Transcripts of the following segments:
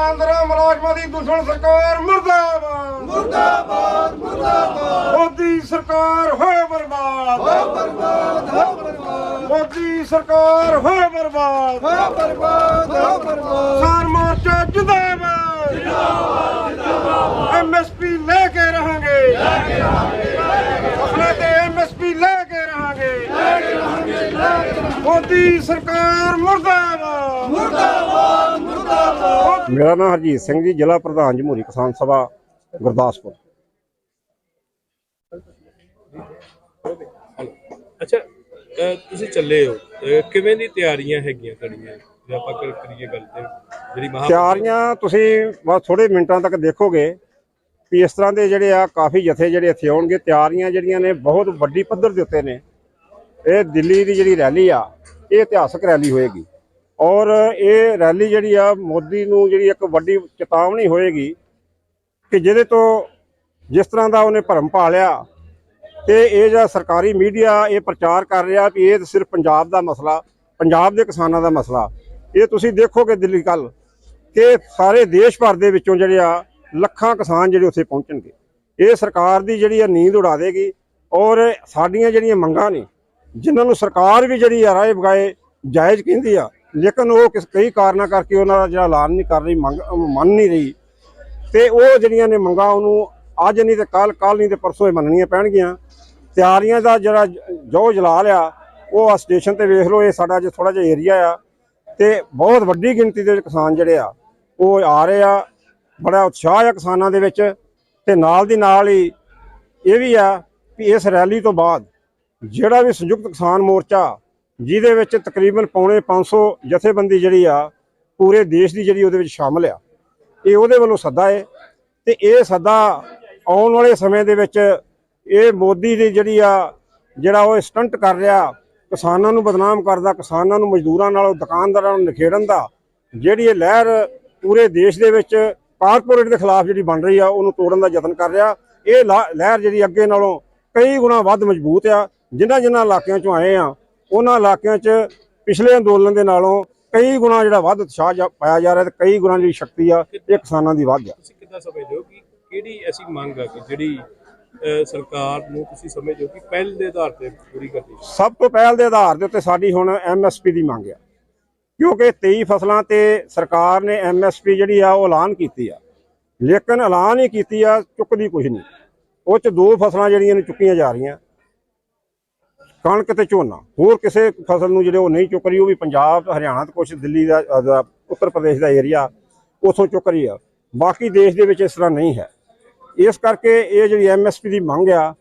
ਦੁਕਾਨਦਾਰਾਂ ਮੁਲਾਜ਼ਮਾਂ ਦੀ ਦੁਸ਼ਮਣ ਸਰਕਾਰ ਮੁਰਦਾਬਾਦ। ਮੁਰਦਾਬਾਦ ਮੁਰਦਾਬਾਦ। ਮੋਦੀ ਸਰਕਾਰ ਹੋਏ ਬਰਬਾਦ। ਹੋ ਬਰਬਾਦ ਹੋ ਬਰਬਾਦ। ਮੋਦੀ ਸਰਕਾਰ ਹੋਏ ਬਰਬਾਦ। ਹੋ ਬਰਬਾਦ ਹੋ ਬਰਬਾਦ। ਕਿਸਾਨ ਮੋਰਚਾ ਜਿੰਦਾਬਾਦ। ਜਿੰਦਾਬਾਦ ਐਮਐਸਪੀ ਲੈ ਕੇ ਰਹਾਂਗੇ। ਲੈ ਕੇ ਰਹਾਂਗੇ। ਫਸਲਾਂ ਤੇ ਐਮਐਸਪੀ ਲੈ ਕੇ ਰਹਾਂਗੇ ਲੈ ਕੇ ਰਹਾਂਗੇ। ਮੋਦੀ ਸਰਕਾਰ ਮੁਰਦਾਬਾਦ। ਮੇਰਾ ਨਾਮ ਹਰਜੀਤ ਸਿੰਘ ਜੀ ਜ਼ਿਲ੍ਹਾ ਪ੍ਰਧਾਨ ਜਮਹੂਰੀ ਕਿਸਾਨ ਸਭਾ ਗੁਰਦਾਸਪੁਰ। ਅੱਛਾ ਅਹ ਤੁਸੀਂ ਚੱਲੇ ਹੋ ਅਹ ਕਿਵੇਂ ਦੀ ਤਿਆਰੀਆਂ ਹੈਗੀਆਂ ਤੁਹਾਡੀਆਂ? ਜੇ ਆਪਾਂ ਕਰ- ਕਰੀਏ ਗੱਲ ਤੇ ਜਿਹੜੀ ਮਹਾ ਤਿਆਰੀਆਂ ਤੁਸੀਂ ਬਸ ਥੋੜੇ ਮਿੰਟਾਂ ਤੱਕ ਦੇਖੋਗੇ ਵੀ ਇਸ ਤਰ੍ਹਾਂ ਦੇ ਜਿਹੜੇ ਆ ਕਾਫੀ ਜਥੇ ਜਿਹੜੇ ਇੱਥੇ ਆਉਣਗੇ ਤਿਆਰੀਆਂ ਜਿਹੜੀਆਂ ਨੇ ਬਹੁਤ ਵੱਡੀ ਪੱਧਰ ਦੇ ਉੱਤੇ ਨੇ। ਇਹ ਦਿੱਲੀ ਦੀ ਜਿਹੜੀ ਰੈਲੀ ਆ ਇਹ ਇਤਿਹਾਸਕ ਰੈਲੀ ਹੋਏਗੀ। ਔਰ ਇਹ ਰੈਲੀ ਜਿਹੜੀ ਆ ਮੋਦੀ ਨੂੰ ਜਿਹੜੀ ਇੱਕ ਵੱਡੀ ਚੇਤਾਵਨੀ ਹੋਏਗੀ ਕਿ ਜਿਹਦੇ ਤੋਂ ਜਿਸ ਤਰ੍ਹਾਂ ਦਾ ਉਹਨੇ ਭਰਮ ਪਾਲਿਆ ਤੇ ਇਹ ਜਿਹੜਾ ਸਰਕਾਰੀ ਮੀਡੀਆ ਇਹ ਪ੍ਰਚਾਰ ਕਰ ਰਿਹਾ ਵੀ ਇਹ ਸਿਰਫ ਪੰਜਾਬ ਦਾ ਮਸਲਾ, ਪੰਜਾਬ ਦੇ ਕਿਸਾਨਾਂ ਦਾ ਮਸਲਾ। ਇਹ ਤੁਸੀਂ ਦੇਖੋਗੇ ਦਿੱਲੀ ਕੱਲ ਕਿ ਸਾਰੇ ਦੇਸ਼ ਭਰ ਦੇ ਵਿੱਚੋਂ ਜਿਹੜੇ ਆ ਲੱਖਾਂ ਕਿਸਾਨ ਜਿਹੜੇ ਉੱਥੇ ਪਹੁੰਚਣਗੇ। ਇਹ ਸਰਕਾਰ ਦੀ ਜਿਹੜੀ ਆ ਨੀਂਦ ਉਡਾ ਦੇਗੀ ਔਰ ਸਾਡੀਆਂ ਜਿਹੜੀਆਂ ਮੰਗਾਂ ਨੇ, ਜਿਨ੍ਹਾਂ ਨੂੰ ਸਰਕਾਰ ਵੀ ਜਿਹੜੀ ਆ ਰਾਏ ਬਗਾਏ ਜਾਇਜ਼ ਕਹਿੰਦੀ ਆ ਲੇਕਿਨ ਉਹ ਕਿਸ ਕਈ ਕਾਰਨਾਂ ਕਰਕੇ ਉਹਨਾਂ ਦਾ ਜਿਹੜਾ ਐਲਾਨ ਨਹੀਂ ਕਰ ਰਹੀ, ਮੰਗ ਮੰਨ ਨਹੀਂ ਰਹੀ। ਤੇ ਉਹ ਜਿਹੜੀਆਂ ਨੇ ਮੰਗਾਂ, ਉਹਨੂੰ ਅੱਜ ਨਹੀਂ ਤੇ ਕੱਲ ਕੱਲ ਨਹੀਂ ਤੇ ਪਰਸੋਂ ਹੀ ਮੰਨਣੀਆਂ ਪੈਣਗੀਆਂ। ਤਿਆਰੀਆਂ ਦਾ ਜਿਹੜਾ ਜੋ ਜਲਾ ਲਿਆ ਉਹ ਆ ਸਟੇਸ਼ਨ ਤੇ ਵੇਖ ਲਓ, ਇਹ ਸਾਡਾ ਜੇ ਥੋੜਾ ਜਿਹਾ ਏਰੀਆ ਆ। ਤੇ ਬਹੁਤ ਵੱਡੀ ਗਿਣਤੀ ਦੇ ਵਿੱਚ ਕਿਸਾਨ ਜਿਹੜੇ ਆ, ਉਹ ਆ ਰਹੇ ਆ। ਬੜਾ ਉਤਸ਼ਾਹ ਆ ਕਿਸਾਨਾਂ ਦੇ ਵਿੱਚ। ਤੇ ਨਾਲ ਦੀ ਨਾਲ ਹੀ ਇਹ ਵੀ ਆ ਵੀ ਇਸ ਰੈਲੀ ਤੋਂ ਬਾਅਦ ਜਿਹੜਾ ਵੀ ਸੰਯੁਕਤ ਕਿਸਾਨ ਮੋਰਚਾ ਜਿਹਦੇ ਵਿੱਚ ਤਕਰੀਬਨ ਪੌਣੇ 500 ਜਥੇਬੰਦੀ ਜਿਹੜੀ ਆ, ਪੂਰੇ ਦੇਸ਼ ਦੀ ਜਿਹੜੀ ਉਹਦੇ ਵਿੱਚ ਸ਼ਾਮਲ ਆ। ਇਹ ਉਹਦੇ ਵੱਲੋਂ ਸੱਦਾ ਹੈ ਤੇ ਇਹ ਸੱਦਾ ਆਉਣ ਵਾਲੇ ਸਮੇਂ ਦੇ ਵਿੱਚ ਇਹ ਮੋਦੀ ਦੀ ਜਿਹੜੀ ਆ, ਜਿਹੜਾ ਉਹ ਸਟੰਟ ਕਰ ਰਿਹਾ, ਕਿਸਾਨਾਂ ਨੂੰ ਬਦਨਾਮ ਕਰਦਾ, ਕਿਸਾਨਾਂ ਨੂੰ ਮਜ਼ਦੂਰਾਂ ਨਾਲ, ਦੁਕਾਨਦਾਰਾਂ ਨੂੰ ਨਿਖੇੜਨ ਦਾ, ਜਿਹੜੀ ਇਹ ਲਹਿਰ ਪੂਰੇ ਦੇਸ਼ ਦੇ ਵਿੱਚ ਕਾਰਪੋਰੇਟ ਦੇ ਖਿਲਾਫ ਜਿਹੜੀ ਬਣ ਰਹੀ ਆ, ਉਹਨੂੰ ਤੋੜਨ ਦਾ ਯਤਨ ਕਰ ਰਿਹਾ। ਇਹ ਲਾ- ਲਹਿਰ ਜਿਹੜੀ ਅੱਗੇ ਨਾਲੋਂ ਕਈ ਗੁਣਾ ਵੱਧ ਮਜ਼ਬੂਤ ਆ। ਜਿਨ੍ਹਾਂ ਜਿਨ੍ਹਾਂ ਇਲਾਕਿਆਂ ਚੋਂ ਆਏ ਆ ਉਹਨਾਂ ਇਲਾਕਿਆਂ 'ਚ ਪਿਛਲੇ ਅੰਦੋਲਨ ਦੇ ਨਾਲੋਂ ਕਈ ਗੁਣਾ ਜਿਹੜਾ ਵੱਧ ਉਤਸ਼ਾਹ ਪਾਇਆ ਜਾ ਰਿਹਾ ਤੇ ਕਈ ਗੁਣਾ ਜਿਹੜੀ ਸ਼ਕਤੀ ਆ ਇਹ ਕਿਸਾਨਾਂ ਦੀ ਵੱਧ ਆ। ਤੁਸੀਂ ਕਿੱਦਾਂ ਸਮਝਦੇ ਹੋ ਕਿ ਕਿਹੜੀ ਐਸੀ ਮੰਗ ਆ ਕਿ ਜਿਹੜੀ ਸਰਕਾਰ ਨੂੰ ਤੁਸੀਂ ਸਮਝਦੇ ਹੋ ਕਿ ਪਹਿਲ ਦੇ ਆਧਾਰ ਤੇ ਪੂਰੀ ਕਰਨੀ ਸਭ ਤੋਂ ਪਹਿਲ ਦੇ ਆਧਾਰ ਦੇ ਉੱਤੇ ਸਾਡੀ ਹੁਣ ਐਮਐਸਪੀ ਦੀ ਮੰਗ ਆ। ਕਿਉਂਕਿ 23 ਫਸਲਾਂ ਤੇ ਸਰਕਾਰ ਨੇ ਐਮਐਸਪੀ ਜਿਹੜੀ ਆ ਉਹ ਐਲਾਨ ਕੀਤੀ ਆ। ਲੇਕਿਨ ਐਲਾਨ ਹੀ ਕੀਤੀ ਆ ਚੁੱਕਦੀ ਕੁਝ ਨਹੀਂ। ਉਹ ਚ ਦੋ ਫਸਲਾਂ ਜਿਹੜੀਆਂ ਨੇ ਚੁੱਕੀਆਂ ਜਾ ਰਹੀਆਂ। ਕਣਕ ਤੇ ਝੋਨਾ। ਹੋਰ ਕਿਸੇ ਫਸਲ ਨੂੰ ਜਿਹੜੇ ਉਹ ਨਹੀਂ ਚੁੱਕ ਰਹੀ, ਉਹ ਵੀ ਪੰਜਾਬ, ਹਰਿਆਣਾ ਤੇ ਕੁਝ ਦਿੱਲੀ ਦਾ ਉੱਤਰ ਪ੍ਰਦੇਸ਼ ਦਾ ਏਰੀਆ ਉਥੋਂ ਚੁੱਕ ਰਹੀ ਆ। ਬਾਕੀ ਦੇਸ਼ ਦੇ ਵਿੱਚ ਇਸ ਤਰ੍ਹਾਂ ਨਹੀਂ ਹੈ। ਇਸ ਕਰਕੇ ਇਹ ਜਿਹੜੀ ਐਮਐਸਪੀ ਦੀ ਮੰਗ ਆ,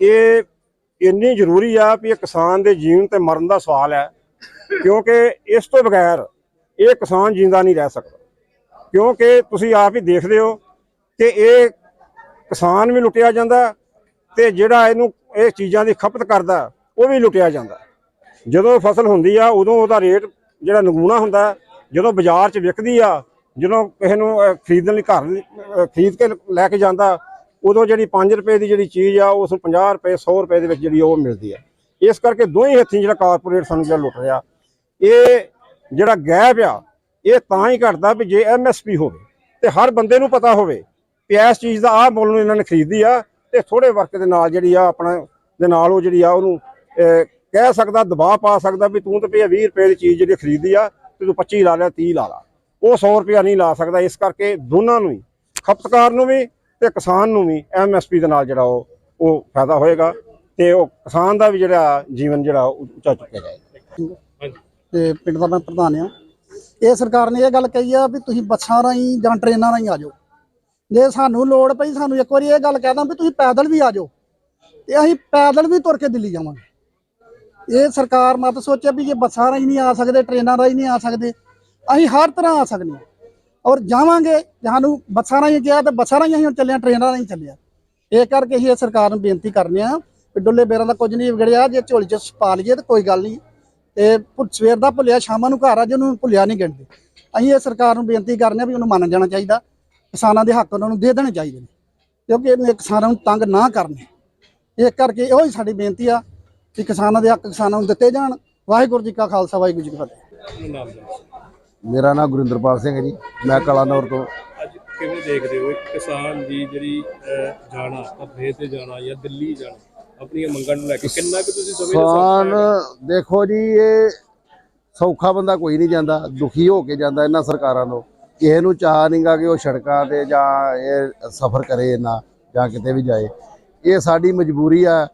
ਇਹ ਇੰਨੀ ਜ਼ਰੂਰੀ ਆ ਵੀ ਇਹ ਕਿਸਾਨ ਦੇ ਜੀਵਨ ਤੇ ਮਰਨ ਦਾ ਸਵਾਲ ਹੈ, ਕਿਉਂਕਿ ਇਸ ਤੋਂ ਬਗੈਰ ਇਹ ਕਿਸਾਨ ਜਿੰਦਾ ਨਹੀਂ ਰਹਿ ਸਕਦਾ। ਕਿਉਂਕਿ ਤੁਸੀਂ ਆਪ ਹੀ ਦੇਖਦੇ ਹੋ ਕਿ ਇਹ ਕਿਸਾਨ ਵੀ ਲੁੱਟਿਆ ਜਾਂਦਾ ਤੇ ਜਿਹੜਾ ਇਹਨੂੰ, ਇਹ ਚੀਜ਼ਾਂ ਦੀ ਖਪਤ ਕਰਦਾ ਉਹ ਵੀ ਲੁੱਟਿਆ ਜਾਂਦਾ। ਜਦੋਂ ਫਸਲ ਹੁੰਦੀ ਆ, ਉਦੋਂ ਉਹਦਾ ਰੇਟ ਜਿਹੜਾ ਨਗੂਣਾ ਹੁੰਦਾ, ਜਦੋਂ ਬਾਜ਼ਾਰ 'ਚ ਵਿਕਦੀ ਆ, ਜਦੋਂ ਕਿਸੇ ਨੂੰ ਖਰੀਦਣ ਲਈ ਘਰ ਖਰੀਦ ਕੇ ਲੈ ਕੇ ਜਾਂਦਾ, ਉਦੋਂ ਜਿਹੜੀ 5 ਰੁਪਏ ਦੀ ਜਿਹੜੀ ਚੀਜ਼ ਆ, ਉਸ ਨੂੰ 50 ਰੁਪਏ 100 ਰੁਪਏ ਦੇ ਵਿੱਚ ਜਿਹੜੀ ਉਹ ਮਿਲਦੀ ਆ। ਇਸ ਕਰਕੇ ਦੋਹੀਂ ਹੱਥੀਂ ਜਿਹੜਾ ਕਾਰਪੋਰੇਟ ਸਾਨੂੰ ਜਿਹੜਾ ਲੁੱਟ ਰਿਹਾ, ਇਹ ਜਿਹੜਾ ਗੈਪ ਆ, ਇਹ ਤਾਂ ਹੀ ਘਟਦਾ ਵੀ ਜੇ ਐਮਐਸਪੀ ਹੋਵੇ, ਤੇ ਹਰ ਬੰਦੇ ਨੂੰ ਪਤਾ ਹੋਵੇ ਕਿ ਇਸ ਚੀਜ਼ ਦਾ ਆਹ ਮੁੱਲ ਨੂੰ ਇਹਨਾਂ ਨੇ ਖਰੀਦੀ ਆ, ਤੇ ਥੋੜੇ ਵਰਕ ਦੇ ਨਾਲ ਜਿਹੜੀ ਆ, ਆਪਣਾ, ਦੇ ਨਾਲ ਉਹ ਜਿਹੜੀ ਆ, ਉਹਨੂੰ ਕਹਿ ਸਕਦਾ, ਦਬਾਅ ਪਾ ਸਕਦਾ ਵੀ ਤੂੰ ਤਾਂ ਭਈ 20 ਰੁਪਏ ਦੀ ਚੀਜ਼ ਜਿਹੜੀ ਖਰੀਦੀ ਆ, ਤੇ ਤੂੰ 25 ਲਾ ਲਿਆ 30 ਲਾ ਲਾ। ਉਹ 100 ਰੁਪਇਆ ਨਹੀਂ ਲਾ ਸਕਦਾ, ਇਸ ਕਰਕੇ ਦੋਨਾਂ ਨੂੰ ਹੀ, ਖਪਤਕਾਰ ਨੂੰ ਵੀ ਤੇ ਕਿਸਾਨ ਨੂੰ ਵੀ ਐਮਐਸਪੀ ਦੇ ਨਾਲ ਜਿਹੜਾ ਉਹ ਉਹ ਫਾਇਦਾ ਹੋਏਗਾ ਤੇ ਉਹ ਕਿਸਾਨ ਦਾ ਵੀ ਜਿਹੜਾ ਜੀਵਨ ਜਿਹੜਾ ਉਹ ਉੱਚਾ ਚੁੱਕਿਆ ਜਾਏਗਾ। ਹਾਂਜੀ ਤੇ ਪਿੰਡ ਦਾ ਮੈਂ ਪ੍ਰਧਾਨ ਆ ਇਹ ਸਰਕਾਰ ਨੇ ਇਹ ਗੱਲ ਕਹੀ ਆ ਵੀ ਤੁਸੀਂ ਬੱਸਾਂ ਰਾਹੀਂ ਜਾਂ ਟ੍ਰੇਨਾਂ ਰਾਹੀਂ ਆ ਜਾਓ। ਜੇ ਸਾਨੂੰ ਲੋੜ ਪਈ, ਸਾਨੂੰ ਇੱਕ ਵਾਰੀ ਇਹ ਗੱਲ ਕਹਿ ਦਾਂ ਵੀ ਤੁਸੀਂ ਪੈਦਲ ਵੀ ਆ ਜਾਓ। ਤੇ ਅਸੀਂ ਪੈਦਲ ਵੀ ਤੁਰ ਕੇ ਦਿੱਲੀ ਜਾਵਾਂਗੇ। ਇਹ ਸਰਕਾਰ ਮਤ ਸੋਚਿਆ ਵੀ ਜੇ ਬੱਸਾਂ ਰਾਹੀਂ ਨਹੀਂ ਆ ਸਕਦੇ, ਟ੍ਰੇਨਾਂ ਰਾਹੀਂ ਨਹੀਂ ਆ ਸਕਦੇ, ਅਸੀਂ ਹਰ ਤਰ੍ਹਾਂ ਆ ਸਕਦੇ ਹਾਂ। ਔਰ ਜਾਵਾਂਗੇ, ਸਾਨੂੰ ਬੱਸਾਂ ਰਾਹੀਂ ਗਿਆ ਤੇ ਬੱਸਾਂ ਰਾਹੀਂ ਅਸੀਂ ਹੁਣ ਚੱਲਿਆ ਹਾਂ, ਟ੍ਰੇਨਾਂ ਰਾਹੀਂ ਚੱਲਿਆ ਹਾਂ। ਇਹ ਕਰਕੇ ਅਸੀਂ ਇਹ ਸਰਕਾਰ ਨੂੰ ਬੇਨਤੀ ਕਰਨੇ ਆ ਵੀ ਡੁੱਲੇ ਬੇਰਾਂ ਦਾ ਕੁਝ ਨਹੀਂ ਵਿਗੜਿਆ, ਜੇ ਝੋਲੀ ਚ ਪਾ ਲਈਏ ਤਾਂ ਕੋਈ ਗੱਲ ਨਹੀਂ। ਤੇ ਭੁ- ਸਵੇਰ ਦਾ ਭੁੱਲਿਆ, ਸ਼ਾਮਾਂ ਨੂੰ ਘਰ ਆ ਜਿਹਨੂੰ ਭੁੱਲਿਆ ਨਹੀਂ ਗਿਣਦੇ। ਅਸੀਂ ਇਹ ਸਰਕਾਰ ਨੂੰ ਬੇਨਤੀ ਕਰਨੇ ਆ ਵੀ ਉਹਨੂੰ ਮੰਨ ਜਾਣਾ ਚਾਹੀਦਾ। ਕਿਸਾਨਾਂ ਦੇ ਹੱਕ ਉਹਨਾਂ ਨੂੰ ਦੇ ਦੇਣੇ ਚਾਹੀਦੇ ਨੇ। ਕਿਉਂਕਿ ਇਹਨੇ ਕਿਸਾਨਾਂ ਨੂੰ ਤੰਗ ਨਾ ਕਰਨੇ। ਇਹ ਕਰਕੇ ਉਹ ਹੀ ਸਾਡੀ ਬੇਨਤੀ ਆ ਕਿ ਕਿਸਾਨਾਂ ਦੇ ਹੱਕ ਕਿਸਾਨਾਂ ਨੂੰ ਦਿੱਤੇ ਜਾਣ। ਵਾਹਿਗੁਰੂ ਜੀ ਕਾ ਖਾਲਸਾ ਵਾਹਿਗੁਰੂ ਜੀ ਕੀ ਫਤਿਹ। ਮੇਰਾ ਨਾਮ ਗੁਰਿੰਦਰਪਾਲ ਸਿੰਘ ਹੈ ਜੀ। ਮੈਂ ਕਲਾਨੌਰ ਤੋਂ। ਅੱਜ ਕਿਵੇਂ ਦੇਖਦੇ ਹੋ? ਇੱਕ ਕਿਸਾਨ ਦੀ ਜਿਹੜੀ ਜਾਣਾ ਧਰਨੇ ਤੇ ਜਾਣਾ ਜਾਂ ਦਿੱਲੀ ਜਾਣਾ ਆਪਣੀਆਂ ਮੰਗਾਂ ਨੂੰ ਲੈ ਕੇ ਕਿੰਨਾ ਕੁ ਤੁਸੀਂ ਸਮਝਦੇ ਕਿਸਾਨ ਦੇਖੋ ਜੀ ਇਹ ਸੌਖਾ ਬੰਦਾ ਕੋਈ ਨਹੀਂ ਜਾਂਦਾ ਦੁਖੀ ਹੋ ਕੇ ਜਾਂਦਾ ਇਹਨਾਂ ਸਰਕਾਰਾਂ ਤੋਂ। ਕਿਸੇ ਨੂੰ ਚਾਹ ਨਹੀਂਗਾ ਕਿ ਉਹ ਸੜਕਾਂ ਤੇ ਜਾਂ ਇਹ ਸਫ਼ਰ ਕਰੇ ਨਾ ਜਾਂ ਕਿਤੇ ਵੀ ਜਾਏ। ਇਹ ਸਾਡੀ ਮਜਬੂਰੀ ਆ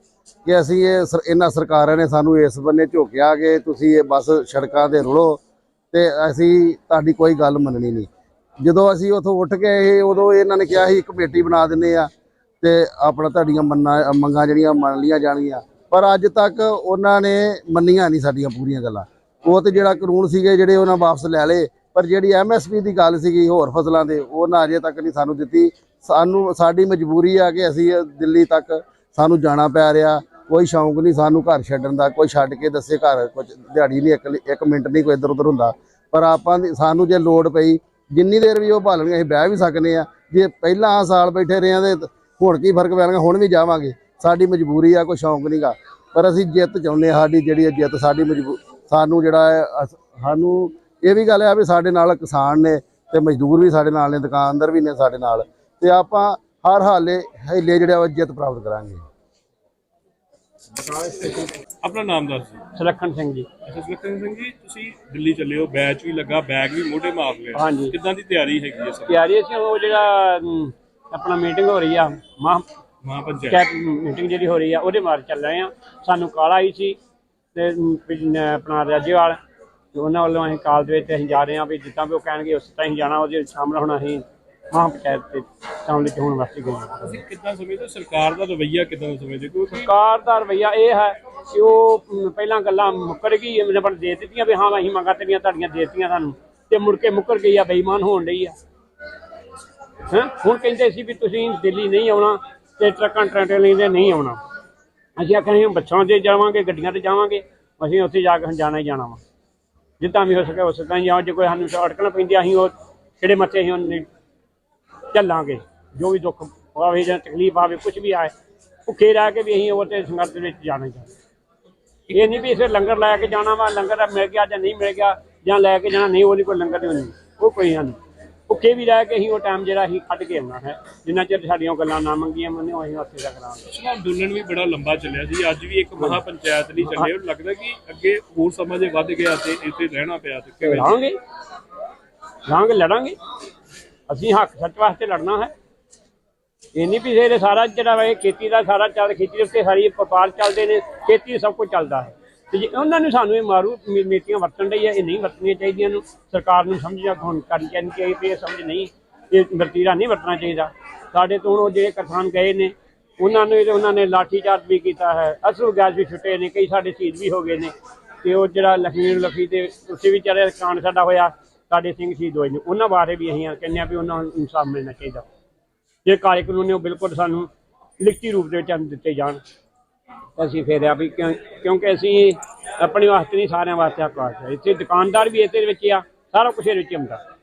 ਕਿ ਅਸੀਂ ਇਹ ਸਰ- ਇਹਨਾਂ ਸਰਕਾਰਾਂ ਨੇ ਸਾਨੂੰ ਇਸ ਬੰਨੇ ਝੋਕਿਆ ਕਿ ਤੁਸੀਂ ਇਹ ਬਸ ਸੜਕਾਂ ਤੇ ਰੁਲੋ ਤੇ ਅਸੀਂ ਤੁਹਾਡੀ ਕੋਈ ਗੱਲ ਮੰਨਣੀ ਨਹੀਂ। ਜਦੋਂ ਅਸੀਂ ਉਥੋਂ ਉੱਠ ਕੇ ਆਏ ਉਦੋਂ ਇਹਨਾਂ ਨੇ ਕਿਹਾ ਸੀ ਕਮੇਟੀ ਬਣਾ ਦਿੰਨੇ ਆ ਤੇ ਆਪਣਾ ਤੁਹਾਡੀਆਂ ਮੰਨਾਂ, ਮੰਗਾਂ ਜਿਹੜੀਆਂ ਮੰਨ ਲੀਆਂ ਜਾਣਗੀਆਂ। ਪਰ ਅੱਜ ਤੱਕ ਉਹਨਾਂ ਨੇ ਮੰਨੀਆਂ ਨਹੀਂ ਸਾਡੀਆਂ ਪੂਰੀਆਂ ਗੱਲਾਂ। ਉਹ ਤੇ ਜਿਹੜਾ ਕਾਨੂੰਨ ਸੀਗੇ ਜਿਹੜੇ ਉਹਨਾਂ ਵਾਪਸ ਲੈ ਲਏ, ਪਰ ਜਿਹੜੀ ਐਮਐਸਪੀ ਦੀ ਗੱਲ ਸੀਗੀ ਹੋਰ ਫਸਲਾਂ ਦੇ ਉਹਨਾਂ ਅਜੇ ਤੱਕ ਨਹੀਂ ਸਾਨੂੰ ਦਿੱਤੀ। ਸਾਨੂੰ, ਸਾਡੀ ਮਜਬੂਰੀ ਆ ਕਿ ਅਸੀਂ ਦਿੱਲੀ ਤੱਕ ਸਾਨੂੰ ਜਾਣਾ ਪੈ ਰਿਹਾ, ਕੋਈ ਸ਼ੌਂਕ ਨਹੀਂ ਸਾਨੂੰ ਘਰ ਛੱਡਣ ਦਾ, ਕੋਈ ਛੱਡ ਕੇ ਦੱਸੇ ਘਰ ਕੁਝ ਦਿਹਾੜੀ ਨਹੀਂ, ਇੱਕ ਇੱਕ ਮਿੰਟ ਨਹੀਂ, ਕੋਈ ਇੱਧਰ ਉੱਧਰ ਹੁੰਦਾ। ਪਰ ਆਪਾਂ ਦੀ- ਸਾਨੂੰ ਜੇ ਲੋੜ ਪਈ, ਜਿੰਨੀ ਦੇਰ ਵੀ ਉਹ ਭਾਲਣਗੇ, ਅਸੀਂ ਬਹਿ ਵੀ ਸਕਨੇ ਆ। ਜੇ ਪਹਿਲਾਂ ਸਾਲ ਬੈਠੇ ਰਹੇ ਆ ਤੇ ਹੁਣ ਕੀ ਫ਼ਰਕ ਪੈਣਾ ਹੁਣ ਵੀ ਜਾਵਾਂਗੇ। ਸਾਡੀ ਮਜਬੂਰੀ ਆ, ਕੋਈ ਸ਼ੌਂਕ ਨਹੀਂਗਾ। ਪਰ ਅਸੀਂ ਜਿੱਤ ਚਾਹੁੰਦੇ ਹਾਂ ਸਾਡੀ ਜਿਹੜੀ ਇਹ ਜਿੱਤ, ਸਾਡੀ ਮਜਬੂ, ਸਾਨੂੰ ਜਿਹੜਾ ਹੈ ਅਸ- ਸਾਨੂੰ ਇਹ ਵੀ ਗੱਲ ਆ ਵੀ ਸਾਡੇ ਨਾਲ ਕਿਸਾਨ ਨੇ ਤੇ ਮਜ਼ਦੂਰ ਵੀ ਸਾਡੇ ਨਾਲ ਨੇ, ਦੁਕਾਨਦਾਰ ਵੀ ਨੇ ਸਾਡੇ ਨਾਲ। ਤੇ ਆਪਾਂ ਹਰ ਹਾਲੇ ਹੀਲੇ ਜਿਹੜਾ ਵਾ ਜਿੱਤ ਪ੍ਰਾਪਤ ਕਰਾਂਗੇ। ਆਪਣਾ ਨਾਮ ਦੱਸ ਸੁਲੱਖਣ ਸਿੰਘ ਜੀ। ਅੱਛਾ ਸੁਲੱਖਣ ਸਿੰਘ ਜੀ ਤੁਸੀਂ ਦਿੱਲੀ ਚੱਲੇ ਹੋ ਬੈਚ ਵੀ ਲੱਗਾ ਬੈਗ ਵੀ ਮੋਢੇ ਮਾਰ ਲਿਆ ਹਾਂਜੀ। ਕਿੱਦਾਂ ਦੀ ਤਿਆਰੀ ਹੈਗੀ ਹੈ ਸਰ? ਤਿਆਰੀ ਸੀ ਉਹ ਜਿਹੜਾ ਅਮ, ਆਪਣਾ ਮੀਟਿੰਗ ਹੋ ਰਹੀ ਆ ਮਹਾ ਮਹਾ ਪੰਚਾਇਤ ਕੈਟ ਮੀਟਿੰਗ ਜਿਹੜੀ ਹੋ ਰਹੀ ਆ ਉਹਦੇ ਮਾਰ ਚੱਲ ਰਹੇ ਆ। ਸਾਨੂੰ ਕਾਲ ਆਈ ਸੀ ਤੇ ਅਮ, ਵੀ ਨ- ਆਪਣਾ ਰਾਜੇਵਾਲ ਤੇ ਉਹਨਾਂ ਵੱਲੋਂ ਅਸੀਂ ਕਾਲ ਦੇ ਵਿੱਚ ਅਸੀਂ ਜਾ ਰਹੇ ਆ ਵੀ ਜਿੱਦਾਂ ਵੀ ਉਹ ਕਹਿਣਗੇ ਉਸ ਤਰ੍ਹਾਂ ਹੀ ਜਾਣਾ ਉਹਦੇ ਸ਼ਾਮਲ ਹੋਣਾ ਅਸੀਂ। ਮਹਾ ਪੰਚਾਇਤ ਤੇ ਸ਼ਾਮਲ ਹੋਣ ਵਾਸਤੇ ਗਏ ਹਾਂ। ਤੁਸੀਂ ਕਿੱਦਾਂ ਸਮਝਦੇ ਹੋ? ਸਰਕਾਰ ਦਾ ਰਵੱਈਆ ਕਿੱਦਾਂ ਦਾ ਸਮਝਦੇ ਹੋ? ਕਿਉਂਕਿ ਸਰਕਾਰ ਦਾ ਰਵਈਆ ਇਹ ਹੈ ਕਿ ਉਹ ਪਹਿਲਾਂ ਗੱਲਾਂ ਮੁੱਕਰ ਗਈ ਇਹਨੇ ਬਣ ਦੇ ਦਿੱਤੀਆਂ ਵੀ ਹਾਂ ਅਸੀਂ ਮੰਗਾਂ ਤੇਰੀਆਂ ਤੁਹਾਡੀਆਂ ਦੇ ਦਿੱਤੀਆਂ ਸਾਨੂੰ ਤੇ ਮੁੜ ਕੇ ਮੁੱਕਰ ਗਈ ਆ ਬੇਈਮਾਨ ਹੋਣ ਲਈ ਆ ਹੈਂ ਹੁਣ ਕਹਿੰਦੇ ਸੀ ਵੀ ਤੁਸੀਂ ਦਿੱਲੀ ਨਹੀਂ ਆਉਣਾ ਤੇ ਟਰੱਕਾਂ ਟਰੈਕਟਰ ਲੈਂਦੇ ਨਹੀਂ ਆਉਣਾ ਅਸੀਂ ਆਖਿਆ ਅਸੀਂ ਬੱਸਾਂ ਤੇ ਜਾਵਾਂਗੇ ਗੱਡੀਆਂ ਤੇ ਜਾਵਾਂਗੇ ਅਸੀਂ ਉੱਥੇ ਜਾ ਕੇ ਹੁਣ ਜਾਣਾ ਹੀ ਜਾਣਾ ਵਾ ਜਿੱਦਾਂ ਵੀ ਹੋ ਸਕੇ ਉਸ ਤਰ੍ਹਾਂ ਹੀ ਜੇ ਕੋਈ ਸਾਨੂੰ ਅਟਕਣ ਪੈਂਦੀ ਅਸੀਂ ਉਹ ਜਿਹੜੇ ਮੱਥੇ ਅਸੀਂ ਉਹਨੇ ਚੱਲਾਂਗੇ। ਜੋ ਵੀ ਦੁੱਖ ਆਵੇ ਜਾਂ ਤਕਲੀਫ ਆਵੇ ਕੁਝ ਵੀ ਆਏ ਭੁੱਖੇ ਰਹਿ ਕੇ ਵੀ ਅਸੀਂ ਉਹ ਤੇ ਦੇ ਵਿੱਚ ਜਾਣਾ ਹੀ ਜਾਣਾ। ਇਹ ਨਹੀਂ ਵੀ ਇਸੇ ਲੰਗਰ ਲੈ ਕੇ ਜਾਣਾ ਵਾ ਲੰਗਰ ਦਾ ਮਿਲ ਗਿਆ ਜਾਂ ਨਹੀਂ ਮਿਲ ਗਿਆ ਜਾਂ ਲੈ ਕੇ ਜਾਣਾ ਨਹੀਂ ਉਹ ਨਹੀਂ ਕੋਈ ਲੰਗਰ ਨਹੀਂ ਉਹ ਕੋਈ ਹਨ ਭੁੱਖੇ ਵੀ ਰਹਿ ਕੇ ਅਸੀਂ ਉਹ ਟਾਈਮ ਜਿਹੜਾ ਅਸੀਂ ਕੱਢ ਕੇ ਆਉਣਾ ਹੈ। ਜਿੰਨਾ ਚਿਰ ਸਾਡੀਆਂ ਉਹ ਗੱਲਾਂ ਨਾ ਮੰਗੀਆਂ ਮੰਨੇ ਅਸੀਂ ਉੱਥੇ ਤੱਕ ਕਰਾਂਗੇ ਅੰਦੋਲਨ ਵੀ ਬੜਾ ਲੰਬਾ ਚੱਲਿਆ ਸੀ ਅੱਜ ਵੀ ਇੱਕ ਮਹਾ ਪੰਚਾਇਤ ਲਈ ਚੱਲੇ। ਲੱਗਦਾ ਕਿ ਅੱਗੇ ਹੋਰ ਸਮਾਂ ਜੇ ਵੱਧ ਗਿਆ ਤੇ ਇੱਥੇ ਰਹਿਣਾ ਪਿਆ ਤੇ ਕਿਵੇਂ? ਲੜਾਂਗੇ ਲੜਾਂਗੇ ਲੜਾਂਗੇ। ਅਸੀਂ ਹੱਕ ਸੱਚ ਵਾਸਤੇ ਲੜਨਾ ਹੈ। ਇਹ ਨਹੀਂ ਵੀ ਇਹ ਸਾਰਾ ਜਿਹੜਾ ਵਾ ਇਹ ਖੇਤੀ ਦਾ ਸਾਰਾ ਚੱਲ, ਖੇਤੀ ਦੇ ਉੱਤੇ ਸਾਰੀ ਵਪਾਰ ਚੱਲਦੇ ਨੇ, ਖੇਤੀ ਸਭ ਕੁਝ ਚੱਲਦਾ ਹੈ। ਤੇ ਜੇ ਉਹਨਾਂ ਨੂੰ ਸਾਨੂੰ ਇਹ ਮਾਰੂ ਨੀ- ਨੀਤੀਆਂ ਵਰਤਣ ਲਈ ਇਹ ਨਹੀਂ ਵਰਤਣੀਆਂ ਚਾਹੀਦੀਆਂ ਨੂੰ ਸਰਕਾਰ ਨੂੰ ਸਮਝਿਆ ਹੁਣ ਕਰਨੀ ਚਾਹੀਦੀ ਕਿ ਇਹ- ਸਮਝ ਨਹੀਂ, ਇਹ ਵਰਤੀਰਾ ਨਹੀਂ ਵਰਤਣਾ ਚਾਹੀਦਾ। ਸਾਡੇ ਤੋਂ ਹੁਣ ਉਹ ਜਿਹੜੇ ਕਿਸਾਨ ਗਏ ਨੇ, ਉਹਨਾਂ ਨੇ ਉਹਨਾਂ ਨੇ ਲਾਠੀ ਚਾਰਜ ਵੀ ਕੀਤਾ ਹੈ। ਅਸਰੂ ਗੈਸ ਵੀ ਛੁੱਟੇ ਨੇ, ਕਈ ਸਾਡੇ ਸ਼ਹੀਦ ਵੀ ਹੋ ਗਏ ਨੇ। ਤੇ ਉਹ ਜਿਹੜਾ ਲਖਮੀ ਲਖੀ ਤੇ ਉਸੇ ਵੀ ਕਾਂਡ ਸਾਡਾ ਹੋਇਆ। ਸਾਡੇ ਸਿੰਘ ਸ਼ਹੀਦ ਹੋਏ ਨੇ। ਉਹਨਾਂ ਬਾਰੇ ਵੀ ਅਸੀਂ ਕਹਿੰਦੇ ਆ ਵੀ ਉਹਨਾਂ ਨੂੰ ਇਨਸਾਫ ਮਿਲਣਾ ਚਾਹੀਦਾ। ਜੇ ਕਾਲੇ ਕਾਨੂੰਨ ਨੇ ਉਹ ਬਿਲਕੁਲ ਸਾਨੂੰ ਲਿਖਤੀ ਰੂਪ ਦੇ ਵਿੱਚ ਸਾਨੂੰ ਦਿੱਤੇ ਜਾਣ ਅਸੀਂ ਫਿਰ ਆ ਵੀ ਕਿਉਂ- ਕਿਉਂਕਿ ਅਸੀਂ ਆਪਣੇ ਵਾਸਤੇ ਨਹੀਂ, ਸਾਰਿਆਂ ਵਾਸਤੇ ਹੱਕ ਇੱਥੇ ਦੁਕਾਨਦਾਰ ਵੀ ਇਹਦੇ ਵਿੱਚ ਆ, ਸਾਰਾ ਕੁਝ ਇਹਦੇ ਵਿੱਚ ਹੁੰਦਾ।